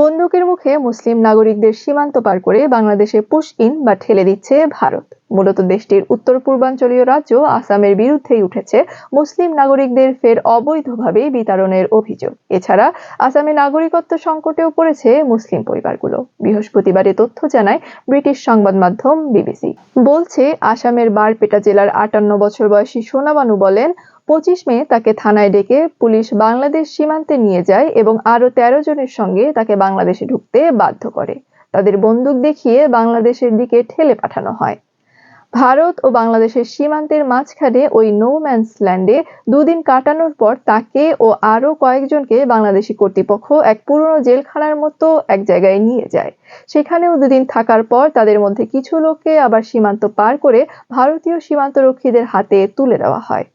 বন্দুকের মুখে মুসলিম নাগরিকদের সীমান্ত পার করে বাংলাদেশে পুশ ইন বা ঠেলে দিচ্ছে ভারত। মূলত দেশটির উত্তর পূর্বাঞ্চলীয় রাজ্য আসামের বিরুদ্ধেই উঠেছে মুসলিম নাগরিকদের ফের অবৈধভাবে বিতরণের অভিযোগ। এছাড়া আসামে নাগরিকত্ব সংকটেও পড়েছে মুসলিম পরিবারগুলো। বৃহস্পতিবার তথ্য জানায় ব্রিটিশ সংবাদ মাধ্যম বিবিসি। বলছে, আসামের বারপেটা জেলার আটান্ন বছর বয়সী সোনাবানু বলেন পঁচিশ মে তাকে থানায় ডেকে পুলিশ বাংলাদেশ সীমান্তে নিয়ে যায় এবং আরও তেরো জনের সঙ্গে তাকে বাংলাদেশে ঢুকতে বাধ্য করে। তাদের বন্দুক দেখিয়ে বাংলাদেশের দিকে ঠেলে পাঠানো হয়। ভারত ও বাংলাদেশের সীমান্তের মাঝখানে ওই ম্যানস ল্যান্ডে দুদিন কাটানোর পর তাকে ও আরও কয়েকজনকে বাংলাদেশি কর্তৃপক্ষ এক পুরনো জেলখানার মতো এক জায়গায় নিয়ে যায়। সেখানেও দুদিন থাকার পর তাদের মধ্যে কিছু লোককে আবার সীমান্ত পার করে ভারতীয় সীমান্তরক্ষীদের হাতে তুলে দেওয়া হয়।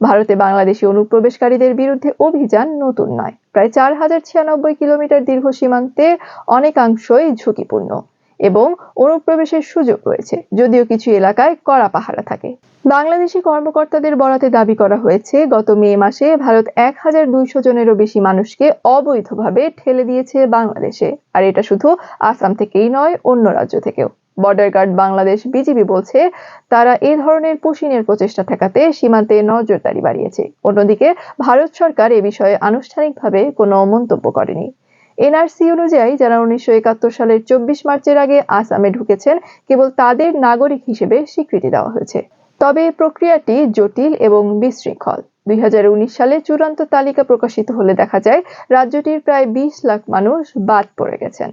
ভারতে বাংলাদেশি অনুপ্রবেশকারীদের বিরুদ্ধে অভিযান নতুন নয়। প্রায় চার হাজার ছিয়ানব্বই কিলোমিটার দীর্ঘ সীমান্তের অনেকাংশই ঝুঁকিপূর্ণ এবং অনুপ্রবেশের সুযোগ রয়েছে, যদিও কিছু এলাকায় কড়া পাহারা থাকে। বাংলাদেশি কর্মকর্তাদের বরাতে দাবি করা হয়েছে, গত মে মাসে ভারত এক হাজার দুইশো জনেরও বেশি মানুষকে অবৈধভাবে ঠেলে দিয়েছে বাংলাদেশে। আর এটা শুধু আসাম থেকেই নয়, অন্য রাজ্য থেকেও। বর্ডার গার্ড বাংলাদেশ বিজিবি বলছে, তারা এ ধরনের পুশিনের প্রচেষ্টা ঠেকাতে সীমান্তে নজরদারি বাড়িয়েছে। অন্যদিকে, ভারত সরকার এ বিষয়ে আনুষ্ঠানিকভাবে কোনো মন্তব্য করেনি। এনআরসি অনুযায়ী, যারা উনিশশো একাত্তর সালের চব্বিশ মার্চের আগে আসামে ঢুকেছেন, কেবল তাদের নাগরিক হিসেবে স্বীকৃতি দেওয়া হয়েছে। তবে প্রক্রিয়াটি জটিল এবং বিশৃঙ্খল। দুই হাজার উনিশ সালে চূড়ান্ত তালিকা প্রকাশিত হলে দেখা যায়, রাজ্যটির প্রায় বিশ লাখ মানুষ বাদ পড়ে গেছেন।